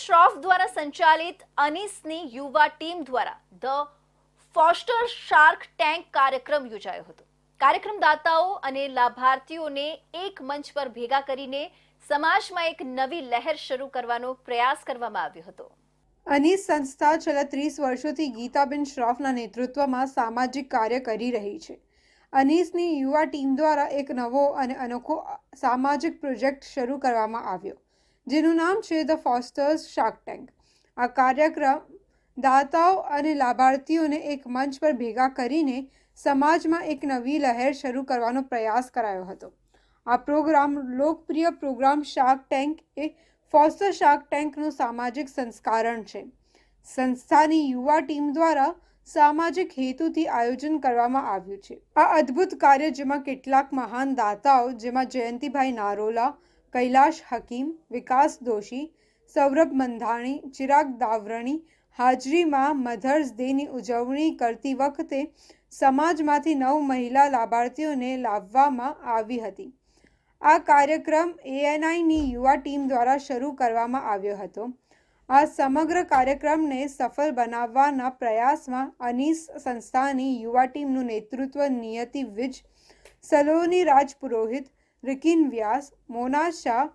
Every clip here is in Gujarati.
શ્રોફ દ્વારા સંચાલિત અનીસની યુવા ટીમ દ્વારા ધ ફોસ્ટર શાર્ક ટેન્ક કાર્યક્રમ યોજાયો હતો. કાર્યક્રમ દાતાઓ અને લાભાર્થીઓને એક મંચ પર ભેગા કરીને સમાજમાં એક નવી લહેર શરૂ કરવાનો પ્રયાસ કરવામાં આવ્યો હતો. અનીસ સંસ્થા છેલ્લા ત્રીસ વર્ષોથી ગીતાબેન શ્રોફના નેતૃત્વમાં સામાજિક કાર્ય કરી રહી છે. અનીસની યુવા ટીમ દ્વારા એક નવો અને અનોખો સામાજિક પ્રોજેક્ટ શરૂ કરવામાં આવ્યો. જેનું નામ છે ધ ફોસ્ટર્સ શાર્ક ટેન્ક આ કાર્યક્રમ દાતાઓ અને લાભાર્થીઓને એક મંચ પર ભેગા કરીને સમાજમાં એક નવી લહેર શરૂ કરવાનો પ્રયાસ કરાયો હતો. આ પ્રોગ્રામ લોકપ્રિય પ્રોગ્રામ શાર્ક ટેન્ક એ ફોસ્ટર શાર્ક ટેન્કનું સામાજિક સંસ્કારણ છે. સંસ્થાની યુવા ટીમ દ્વારા સામાજિક હેતુથી આયોજન કરવામાં આવ્યું છે. આ અદ્ભુત કાર્ય જેમાં કેટલાક મહાન દાતાઓ, જેમાં જયંતિભાઈ નારોલા કૈલાશ હકીમ, વિકાસ દોશી, સૌરભ મંધાણી, ચિરાગ દાવરણી, હાજરીમાં મધર્સ ડેની ઉજવણી કરતી વખતે સમાજમાંથી નવ મહિલા લાભાર્થીઓને લાવવામાં આવી હતી. આ કાર્યક્રમ એએનઆઈની યુવા ટીમ દ્વારા શરૂ કરવામાં આવ્યો હતો. આ સમગ્ર કાર્યક્રમને સફળ બનાવવાના પ્રયાસમાં અનીસ સંસ્થાની યુવા ટીમનું નેતૃત્વ નિયતિ વિજ સલોની રાજપુરોહિત રિકિન વ્યાસ મોના શાહ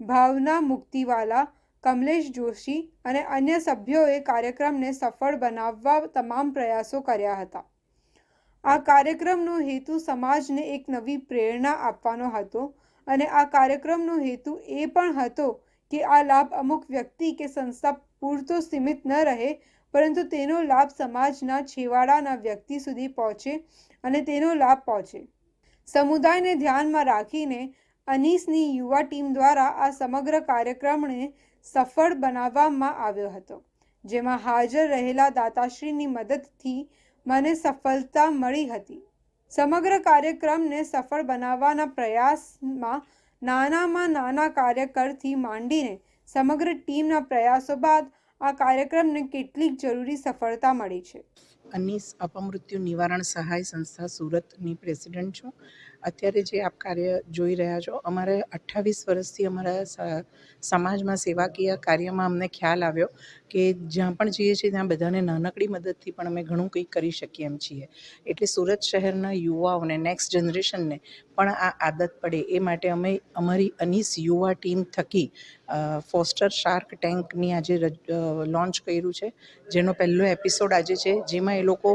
ભાવના મુક્તિવાલા કમલેશ જોશી અને અન્ય સભ્યોએ કાર્યક્રમને સફળ બનાવવા તમામ પ્રયાસો કર્યા હતા. આ કાર્યક્રમનો હેતુ સમાજને એક નવી પ્રેરણા આપવાનો હતો અને આ કાર્યક્રમનો હેતુ એ પણ હતો કે આ લાભ અમુક વ્યક્તિ કે સંસ્થા પૂરતો સીમિત ન રહે, પરંતુ તેનો લાભ સમાજના છેવાડાના વ્યક્તિ સુધી પહોંચે અને તેનો લાભ પહોંચે. સમુદાયને ધ્યાનમાં રાખીને અનીસની યુવા ટીમ દ્વારા આ સમગ્ર કાર્યક્રમને સફળ બનાવવામાં આવ્યો હતો, જેમાં હાજર રહેલા દાતાશ્રીની મદદથી મને સફળતા મળી હતી. સમગ્ર કાર્યક્રમને સફળ બનાવવાના પ્રયાસમાં નાનામાં નાના કાર્યકરથી માંડીને સમગ્ર ટીમના પ્રયાસો બાદ આ કાર્યક્રમને કેટલીક જરૂરી સફળતા મળી છે. અનીસ અપમૃત્યુ નિવારણ સહાય સંસ્થા સુરતની પ્રેસિડેન્ટ છું. અત્યારે જે આપ કાર્ય જોઈ રહ્યા છો, અમારે અઠ્ઠાવીસ વર્ષથી અમારા સમાજમાં સેવાકીય કાર્યમાં અમને ખ્યાલ આવ્યો કે જ્યાં પણ જઈએ છીએ ત્યાં બધાને નાનકડી મદદથી પણ અમે ઘણું કંઈક કરી શકીએ એમ છીએ. એટલે સુરત શહેરના યુવાઓને નેક્સ્ટ જનરેશનને પણ આ આદત પડે. એ માટે અમે અમારી અનીસ યુવા ટીમ થકી ફોસ્ટર શાર્ક ટેન્કની આજે લોન્ચ કર્યું છે. જેનો પહેલો એપિસોડ આજે છે. જેમાં એ લોકો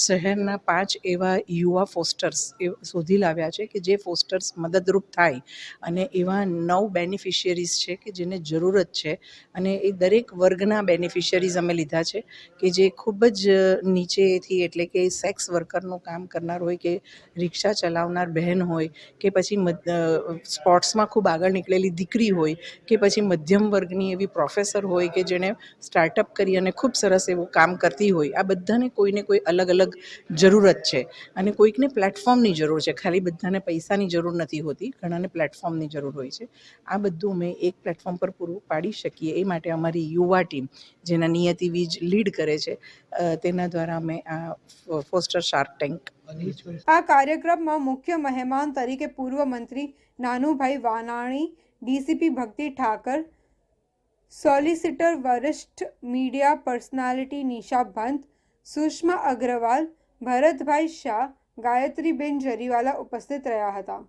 શહેરના પાંચ એવા યુવા ફોસ્ટર્સ એ શોધી લાવ્યા છે કે જે ફોસ્ટર્સ મદદરૂપ થાય અને એવા નવ બેનિફિશિયરીઝ છે કે જેને જરૂરત છે અને એ દરેક વર્ગના બેનિફિશિયરીઝ અમે લીધા છે કે જે ખૂબ જ નીચેથી એટલે કે સેક્સ વર્કરનું કામ કરનાર હોય કે રિક્ષા ચલાવનાર બહેન હોય કે પછી સ્પોર્ટ્સમાં ખૂબ આગળ નીકળેલી દીકરી હોય કે પછી મધ્યમ વર્ગની એવી પ્રોફેસર હોય કે જેણે સ્ટાર્ટઅપ કરી અને ખૂબ સરસ એવું કામ કરતી હોય, આ બધાને કોઈને કોઈ અલગ અલગ જરૂરત છે અને કોઈકને પ્લેટફોર્મની જરૂર છે. ખાલી બધાને પૈસાની જરૂર નથી હોતી, ઘણાને પ્લેટફોર્મની જરૂર હોય છે. આ બધું અમે એક પ્લેટફોર્મ પર પૂરું પાડી શકીએ એ માટે અમારી યુવા ટીમ, જેના નિયતિ વીજ લીડ કરે છે તેના દ્વારા અમે આ ફોસ્ટર શાર્ક ટેન્ક આ કાર્યક્રમમાં મુખ્ય મહેમાન તરીકે પૂર્વ મંત્રી નાનુભાઈ વાનાણી, ડીસીપી ભક્તિ ઠાકર સોલિસિટર વરિષ્ઠ મીડિયા પર્સનાલિટી નિશા ભંત, સુષ્મા અગ્રવાલ, ભરતભાઈ શાહ ગાયત્રીબેન જરીવાલા ઉપસ્થિત રહ્યા હતા.